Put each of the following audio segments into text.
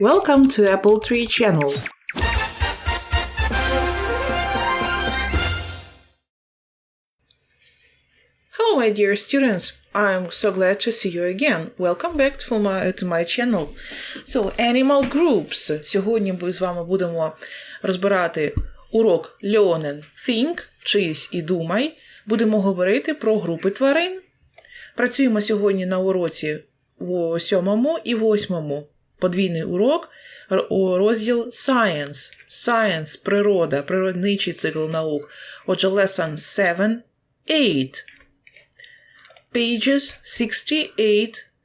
Welcome to Apple Tree Channel. Hello, my dear students. I'm so glad to see you again. Welcome back to my, to my channel. So, animal groups. Сьогодні ми з вами будемо розбирати урок Learn Think, вчись і думай. Будемо говорити про групи тварин. Працюємо сьогодні на уроці у сьомому і восьмому. Подвійний урок, р- у розділ Science. Science – природа, природничий цикл наук. Отже, lesson 7, 8. Pages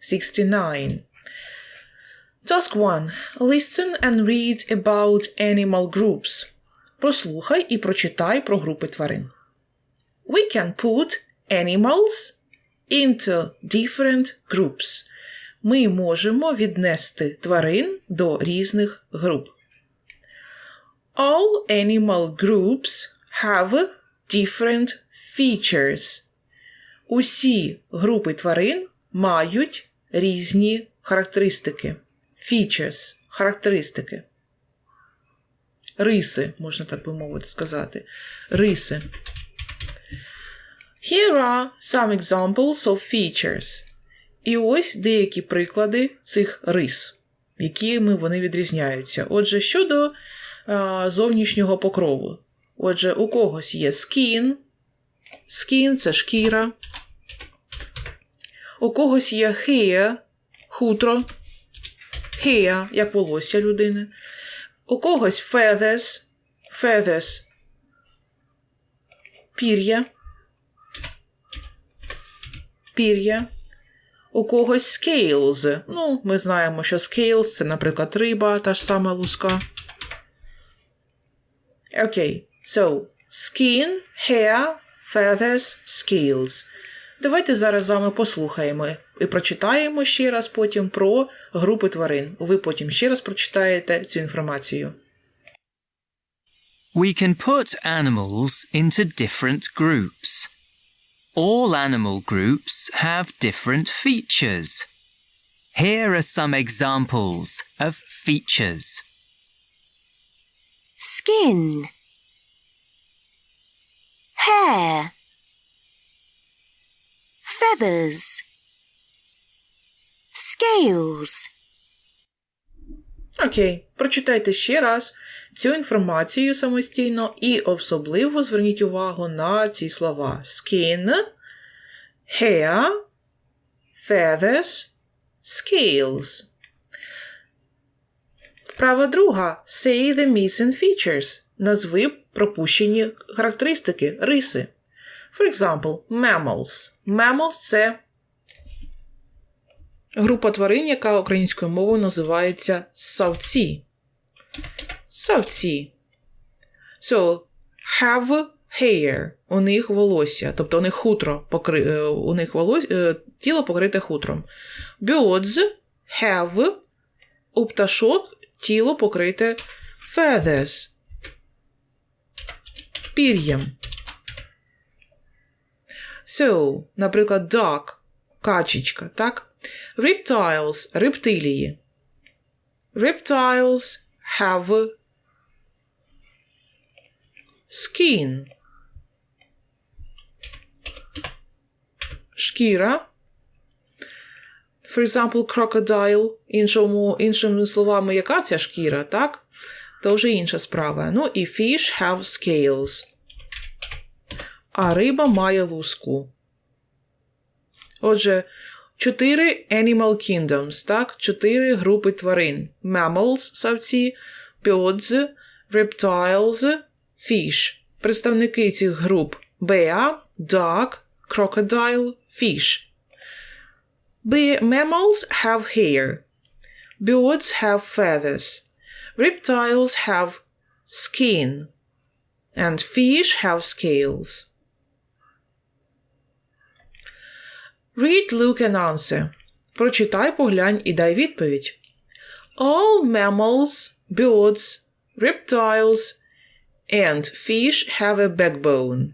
68-69. Task 1. Listen and read about animal groups. Прослухай і прочитай про групи тварин. We can put animals into different groups. Ми можемо віднести тварин до різних груп. All animal groups have different features. Усі групи тварин мають різні характеристики. Features – характеристики. Риси, можна так би мовити сказати. Риси. Here are some examples of features. І ось деякі приклади цих рис, якими вони відрізняються. Отже, щодо а, зовнішнього покрову. Отже, у когось є skin. Skin – це шкіра. У когось є hair, хутро. Hair, як волосся людини. У когось feathers. Feathers – пір'я. Пір'я. У когось scales. Ну, ми знаємо, що scales – це, наприклад, риба, та ж сама луска. Окей. So, skin, hair, feathers, scales. Давайте зараз з вами послухаємо і прочитаємо ще раз потім про групи тварин. Ви потім ще раз прочитаєте цю інформацію. We can put animals into different groups. All animal groups have different features. Here are some examples of features. skin, hair, feathers, scales, Окей, прочитайте ще раз цю інформацію самостійно і особливо зверніть увагу на ці слова: skin, hair, feathers, scales. Вправа друга. Say the missing features. Назви пропущені характеристики, риси. For example, mammals. Mammals – це група тварин, яка українською мовою називається савці. Савці. So, have hair. У них волосся, тобто у них хутро покри... е, у них волос... е, тіло покрите хутром. Birds have у пташок тіло покрите feathers. Пір'ям. So, наприклад, duck – качечка, так? Reptiles – рептилії. Reptiles have skin. Шкіра. For example, crocodile. Іншому, іншими словами, яка ця шкіра, так? То вже інша справа. Ну і fish have scales. А риба має луску. Отже, чотири animal kingdoms, так? Чотири групи тварин: mammals, савці, birds, reptiles, fish. Представники цих груп bear, duck, crocodile, fish. Be- mammals have hair. Birds have feathers. Reptiles have skin. And fish have scales. Read, look and answer. Прочитай, поглянь і дай відповідь. All mammals, birds, reptiles and fish have a backbone.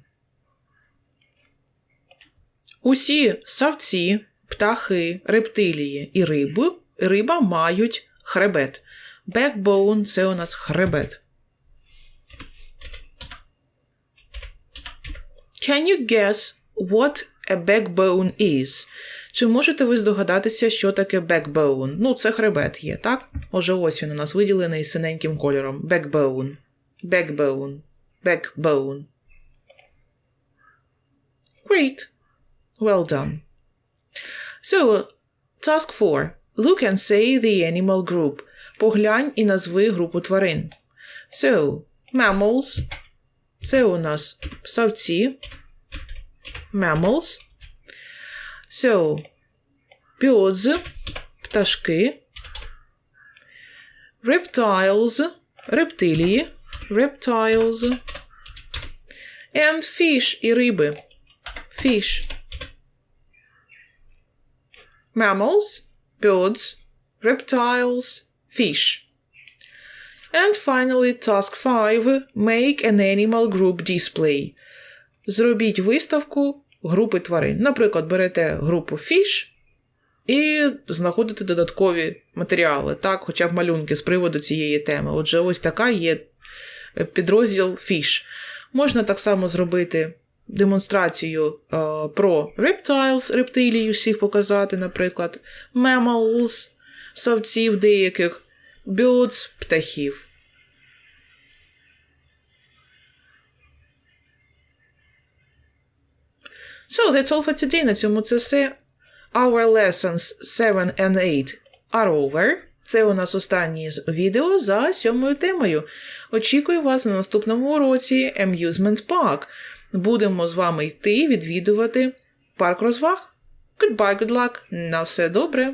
Усі савці, птахи, рептилії і риби, риба мають хребет. Backbone – це у нас хребет. Can you guess what a backbone is? Чи можете ви здогадатися, що таке backbone? Ну, це хребет є, так? Отже, ось він у нас виділений синеньким кольором. Backbone. Backbone. Backbone. Great. Well done. So, task 4. Look and say the animal group. Поглянь і назви групу тварин. So, mammals. Це у нас савці. Mammals. So, birds, пташки. Reptiles, рептилії. Reptiles. And fish і риби. Fish. Mammals, birds, reptiles, fish. And finally, task 5. Make an animal group display. Зробіть виставку групи тварин. Наприклад, берете групу fish і знаходите додаткові матеріали, так, хоча б малюнки з приводу цієї теми. Отже, ось така є підрозділ fish. Можна так само зробити демонстрацію е, про reptiles, рептилії всіх показати, наприклад, mammals, савців деяких, birds, птахів. So, that's all for today. На цьому це все. Our lessons 7 and 8 are over. Це у нас останнє відео за сьомою темою. Очікую вас на наступному уроці Amusement Park. Будемо з вами йти відвідувати парк розваг. Goodbye, good luck. На все добре.